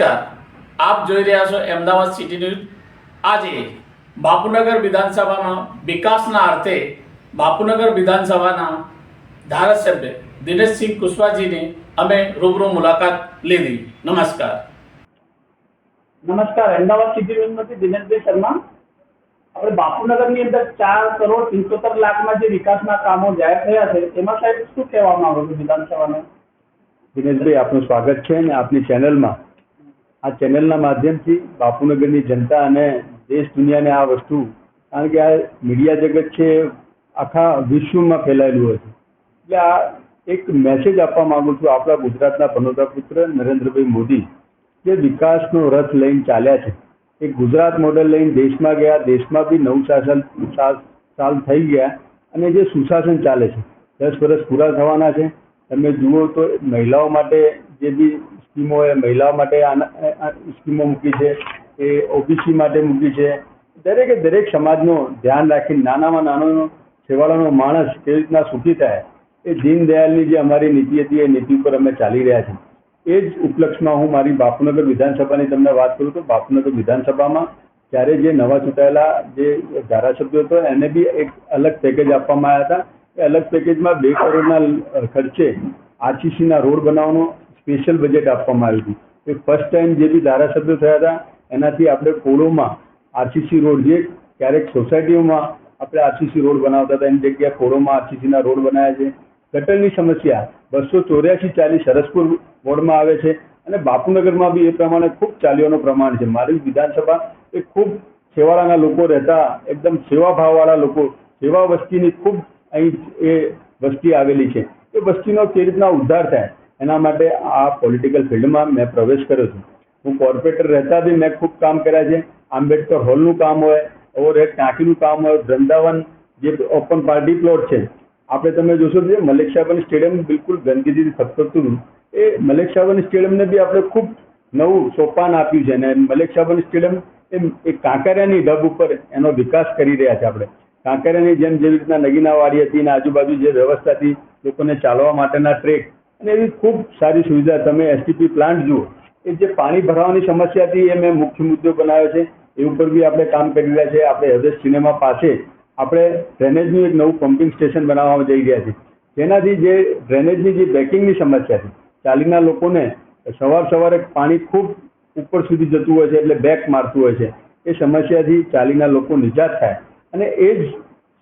નમસ્કાર. આપ જોઈ રહ્યા છો અમદાવાદ સિટી ન્યૂઝ. આજે બાપુનગર વિધાનસભામાં વિકાસના અર્થે બાપુનગર વિધાનસભાના ધારાસભ્ય દિનેશસિંહ કુશવાજીની અમે રૂબરૂ મુલાકાત લીધી. નમસ્કાર. નમસ્કાર. અમદાવાદ સિટી ન્યૂઝમાંથી દિનેશભાઈ શર્મા. આપણે બાપુનગરની અંદર ચાર કરોડ પંચોતેર લાખના જે વિકાસના કામો જાહેર થયા છે એમાં સાહેબ શું કહેવામાં આવે છો વિધાનસભાને? દિનેશભાઈ આપનું સ્વાગત છે અને આપની ચેનલમાં આ ચેનલના માધ્યમથી બાપુનગરની જનતા અને દેશ દુનિયાને આ વસ્તુ, કારણ કે આ મીડિયા જગત છે, આખા વિશ્વમાં ફેલાયેલું છે. એટલે આ એક મેસેજ આપવા માગું છું આપણા ગુજરાતના પનોતા પુત્ર નરેન્દ્રભાઈ મોદી, જે વિકાસનો રથ લઈને ચાલ્યા છે. એ ગુજરાત મોડલ લઈને દેશમાં ગયા, દેશમાં બી નવું શાસન સાલ થઈ ગયા, અને જે સુશાસન ચાલે છે. દસ વર્ષ પૂરા થવાના છે. તમે જુઓ તો મહિલાઓ માટે જે બી સ્કીમો એ મહિલાઓ માટે આના સ્કીમો મૂકી છે, એ ઓબીસી માટે મૂકી છે. દરેકે દરેક સમાજનો ધ્યાન રાખીને નાનામાં નાનો છેવાડાનો માણસ કેવી રીતના સુખી થાય, એ દીનદયાળની જે અમારી નીતિ હતી, એ નીતિ ઉપર અમે ચાલી રહ્યા છીએ. એ જ ઉપલક્ષમાં હું મારી બાપુનગર વિધાનસભાની તમને વાત કરું તો બાપુનગર વિધાનસભામાં ત્યારે જે નવા ચૂંટાયેલા જે ધારાસભ્યો હતો, એને બી એક અલગ પેકેજ આપવામાં આવ્યા હતા. અલગ પેકેજમાં બે કરોડના ખર્ચે આરસીસીના રોડ બનાવવાનો સ્પેશિયલ બજેટ આપવામાં આવ્યું હતું. એ ફર્સ્ટ ટાઈમ જે બી ધારાસભ્યો થયા હતા, એનાથી આપણે કોળોમાં આરસીસી રોડ જે ક્યારેક સોસાયટીઓમાં આપણે આરસીસી રોડ બનાવતા હતા, એની જગ્યાએ કોળોમાં આરસીસીના રોડ બનાવ્યા છે. ગટરની સમસ્યા બસો ચોર્યાસી ચાલીસ સરસપુર વોર્ડમાં આવે છે અને બાપુનગરમાં બી એ પ્રમાણે ખૂબ ચાલીઓનું પ્રમાણ છે. મારી વિધાનસભા એ ખૂબ છેવાડાના લોકો રહેતા, એકદમ સેવાભાવવાળા લોકો, સેવા વસ્તીની ખૂબ અહીં એ વસ્તી આવેલી છે. એ વસ્તીનો કેવી રીતના ઉદ્ધાર થાય? એના માટે આ પોલિટિકલ ફિલ્ડમાં મેં પ્રવેશ કર્યો છું. હું કોર્પોરેટર રહેતા બી મેં ખૂબ કામ કર્યા છે. આંબેડકર હોલનું કામ હોય ઓવર એક ટાંકીનું કામ હોય, વૃંદાવન જે ઓપન પાર્ટી પ્લોટ છે. આપણે તમે જોશો કે મલિક શાહબાની સ્ટેડિયમ બિલકુલ ગંદકીથી ખતખતું એ મલિક શાહબાની સ્ટેડિયમને બી આપણે ખૂબ નવું સોપાન આપ્યું છે. અને મલિક શાહબાની સ્ટેડિયમ એ કાંકરિયાની ઢબ ઉપર એનો વિકાસ કરી રહ્યા છે આપણે. કાંકરિયાની જેમ જેવી રીતના નગીનાવાડી હતી અને આજુબાજુ જે વ્યવસ્થા હતી, લોકોને ચાલવા માટેના ટ્રેક અને એવી ખૂબ સારી સુવિધા. તમે એસટીપી પ્લાન્ટ જુઓ, એ જે પાણી ભરાવાની સમસ્યા હતી એ મેં મુખ્ય મુદ્દો બનાવ્યો છે. એ ઉપર બી આપણે કામ કરી રહ્યા છે આપણે હૃદય સિનેમા પાસે આપણે ડ્રેનેજનું એક નવું પમ્પિંગ સ્ટેશન બનાવવામાં જઈ રહ્યા છીએ. તેનાથી જે ડ્રેનેજની જે બેકિંગની સમસ્યા છે ચાલીના લોકોને સવાર સવારે પાણી ખૂબ ઉપર સુધી જતું હોય છે, એટલે બેક મારતું હોય છે. એ સમસ્યાથી ચાલીના લોકો નિજાત થાય. અને એ જ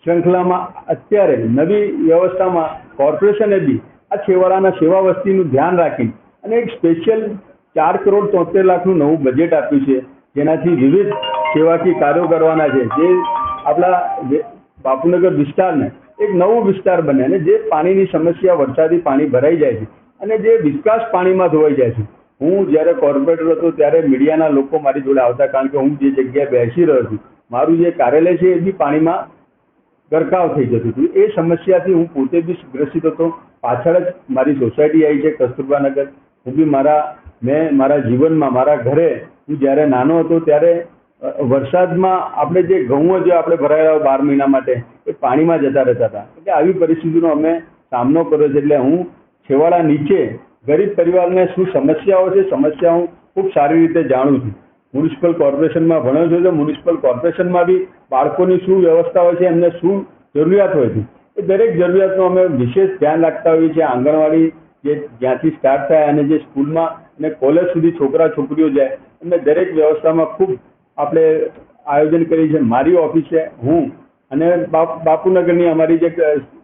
શૃંખલામાં અત્યારે નવી વ્યવસ્થામાં કોર્પોરેશને બી આ છેવાડાના સેવા વસ્તીનું ધ્યાન રાખી અને એક સ્પેશિયલ ચાર કરોડ તોતેર લાખનું નવું બજેટ આપ્યું છે, જેનાથી વિવિધ સેવાકીય કાર્યો કરવાના છે. જે આપણા બાપુનગર વિસ્તારને એક નવો વિસ્તાર બને અને જે પાણીની સમસ્યા વરસાદી પાણી ભરાઈ જાય છે અને જે વિકાસ પાણીમાં ધોવાઈ જાય છે. હું જ્યારે કોર્પોરેટર હતો ત્યારે મીડિયાના લોકો મારી જોડે આવતા કારણ કે હું જે જગ્યાએ બેસી રહ્યો છું મારું જે કાર્યાલય છે એ બી પાણીમાં ગરકાવ થઈ જતું હતું. એ સમસ્યાથી હું પોતે બી ગ્રસિત હતો. પાછળ જ મારી સોસાયટી આવી છે કસ્તુરબા નગર હું બી મારા, મેં મારા જીવનમાં, મારા ઘરે, હું જ્યારે નાનો હતો ત્યારે વરસાદમાં આપણે જે ઘઉં જે આપણે ભરાયેલા બાર મહિના માટે, એ પાણીમાં જતા રહેતા હતા. એટલે આવી પરિસ્થિતિનો અમે સામનો કર્યો છે. એટલે હું છેવાડા નીચે ગરીબ પરિવારને શું સમસ્યાઓ છે સમસ્યા હું ખૂબ સારી રીતે જાણું છું. મ્યુનિસિપલ કોર્પોરેશનમાં ભણ્યો છું તો મ્યુનિસિપલ કોર્પોરેશનમાં બી બાળકોની શું વ્યવસ્થા હોય છે, એમને શું જરૂરિયાત હોય છે? એ દરેક જરૂરિયાતનું અમે વિશેષ ધ્યાન રાખતા હોઈએ છીએ. આંગણવાડી જે જ્યાંથી સ્ટાર્ટ થાય અને જે સ્કૂલમાં અને કોલેજ સુધી છોકરા, છોકરીઓ જાય, એમને દરેક વ્યવસ્થામાં ખૂબ આપણે આયોજન કરીએ છીએ. મારી ઓફિસે હું અને બાપ, બાપુનગરની અમારી જે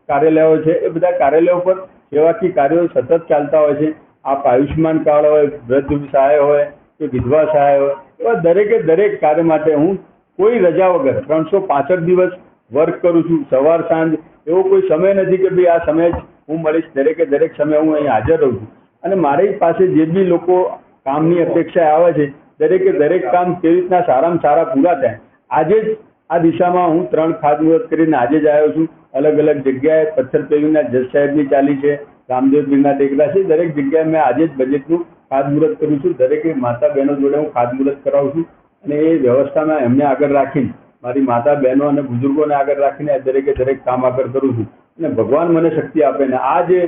કાર્યાલયો છે, એ બધા કાર્યાલયો પર સેવાકીય કાર્યો સતત ચાલતા હોય છે. આપ આયુષ્યમાન કાર્ડ હોય, વૃદ્ધ સહાય હોય કે વિધવા સહાય હોય એવા દરેકે દરેક કાર્ય માટે હું કોઈ રજા વગર ત્રણસો પાસઠ દિવસ વર્ક કરું છું, સવાર, સાંજ, એવો કોઈ સમય નથી કે ભાઈ આ સમય જ હું મળીશ, દરેકે દરેક સમય હું અહીં હાજર રહું છું. અને મારી પાસે જે બી લોકો કામની અપેક્ષા આવે છે, દરેકે દરેક કામ કેવી રીતના સારામાં સારા પૂરા થાય. આજે જ આ દિશામાં હું ત્રણ ખાતમુહૂર્ત કરીને આજે જ આવ્યો છું. અલગ અલગ જગ્યાએ પથ્થર પેવીના જજ સાહેબની ચાલી છે, રામદેવ પીરના ટેકરા છે. દરેક જગ્યાએ મેં આજે જ બજેટનું ખાતમુહૂર્ત કરું છું. દરેકે માતા બહેનો જોડે હું ખાતમુહૂર્ત કરાવું છું અને એ વ્યવસ્થામાં એમને આગળ રાખીને મારી માતા બહેનો અને બુઝુર્ગોને આગળ રાખીને દરેકે દરેક કામ આગળ કરું છું. અને ભગવાન મને શક્તિ આપે ને આ જે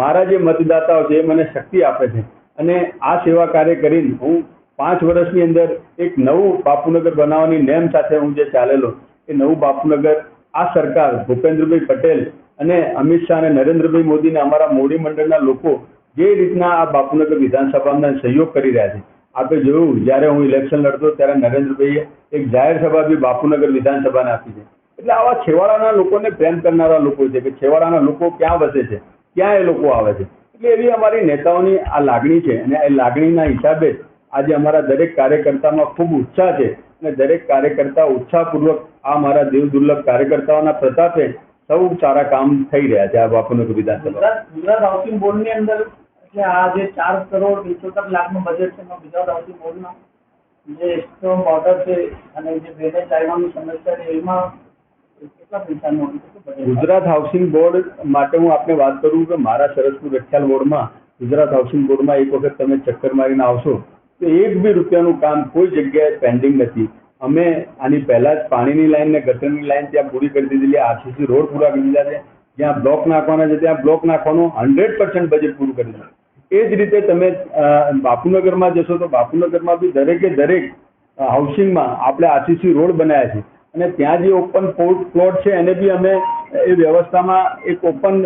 મારા જે મતદાતાઓ છે એ મને શક્તિ આપે છે. અને આ સેવા કાર્ય કરીને હું પાંચ વર્ષની અંદર એક નવું બાપુનગર બનાવવાની નેમ સાથે હું જે ચાલેલો, એ નવું બાપુનગર આ સરકાર ભૂપેન્દ્રભાઈ પટેલ અને અમિત શાહ અને નરેન્દ્રભાઈ મોદીને અમારા મોડી મંડળના લોકો જે રીતના આ બાપુનગર વિધાનસભામાં સહયોગ કરી રહ્યા છે. આપણે જોયું, જ્યારે હું ઇલેક્શન લડતો ત્યારે નરેન્દ્રભાઈએ એક જાહેર સભા બી બાપુનગર વિધાનસભાને આપી છે. એટલે આવા છેવાડાના લોકોને પ્રેમ કરનારા લોકો છે કે છેવાડાના લોકો ક્યાં વસે છે? ક્યાં એ લોકો આવે છે? એટલે એવી અમારી નેતાઓની આ લાગણી છે અને એ લાગણીના હિસાબે આજે અમારા દરેક કાર્યકર્તામાં ખૂબ ઉત્સાહ છે અને દરેક કાર્યકર્તા ઉત્સાહપૂર્વક આ મારા દેવ દુર્લભ કાર્યકર્તાઓના પ્રતાપે સૌ સારા કામ થઈ રહ્યા છે આ બાપુનગર વિધાનસભા. ગુજરાત હાઉસિંગ બોર્ડની અંદર એટલે આ જે ચાર કરોડ પંચોતેર લાખનું બજેટ છે એમાં ગુજરાત હાઉસિંગ બોર્ડના જે બોર્ડર છે અને જે ડ્રેનેજ લાઇનોની સમસ્યા છે એમાં? ગુજરાત હાઉસિંગ બોર્ડ માટે હું આપને વાત કરું કે મારા સરસપુર રખિયાલ બોર્ડમાં ગુજરાત હાઉસિંગ બોર્ડમાં એક વખત તમે ચક્કર મારીને આવશો તો એક બી રૂપિયાનું કામ કોઈ જગ્યાએ પેન્ડિંગ નથી. અમે આની પહેલા જ પાણીની લાઈન ને ગટરની લાઈન ત્યાં પૂરી કરી દીધેલી આરસીસી રોડ પૂરા કરી દીધા છે જ્યાં બ્લોક નાખવાના છે ત્યાં બ્લોક નાખવાનું હંડ્રેડ પર્સન્ટ બજેટ પૂરું કરી દીધું એ જ રીતે તમે બાપુનગરમાં જશો તો બાપુનગરમાં બી દરેકે દરેક હાઉસિંગમાં આપણે આરસીસી રોડ બનાવ્યા છે. અને ત્યાં જે ઓપન પ્લોટ છે, એને બી અમે, એ વ્યવસ્થામાં એક ઓપન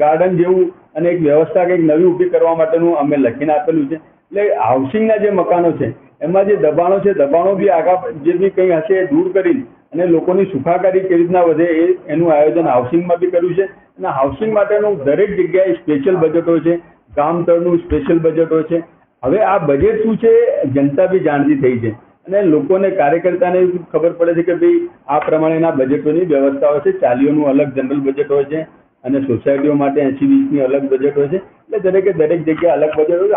ગાર્ડન જેવું અને એક વ્યવસ્થા કંઈક નવી ઊભી કરવા માટેનું અમે લખીને આપેલું છે. એટલે હાઉસિંગના જે મકાનો છે, એમાં જે દબાણો છે, દબાણો બી આગા જે બી કંઈ હશે એ દૂર કરી અને લોકોની સુખાકારી કેવી રીતના વધે એ, એનું આયોજન હાઉસિંગમાં બી કર્યું છે. અને હાઉસિંગ માટેનું દરેક જગ્યાએ સ્પેશિયલ બજેટ છે. ગામ તળનું સ્પેશિયલ બજેટ હોય છે. હવે આ બજેટ શું છે જનતા બી જાણતી થઈ છે. અને લોકોને, કાર્યકર્તાને ખબર પડે છે કે ભાઈ આ પ્રમાણેના બજેટોની વ્યવસ્થા હોય છે. ચાલીઓનું અલગ જનરલ બજેટ હોય છે. અને સોસાયટીઓ માટે એસી વીસની અલગ બજેટ હોય છે. એટલે દરેકે દરેક જગ્યાએ અલગ બજેટ હોય છે.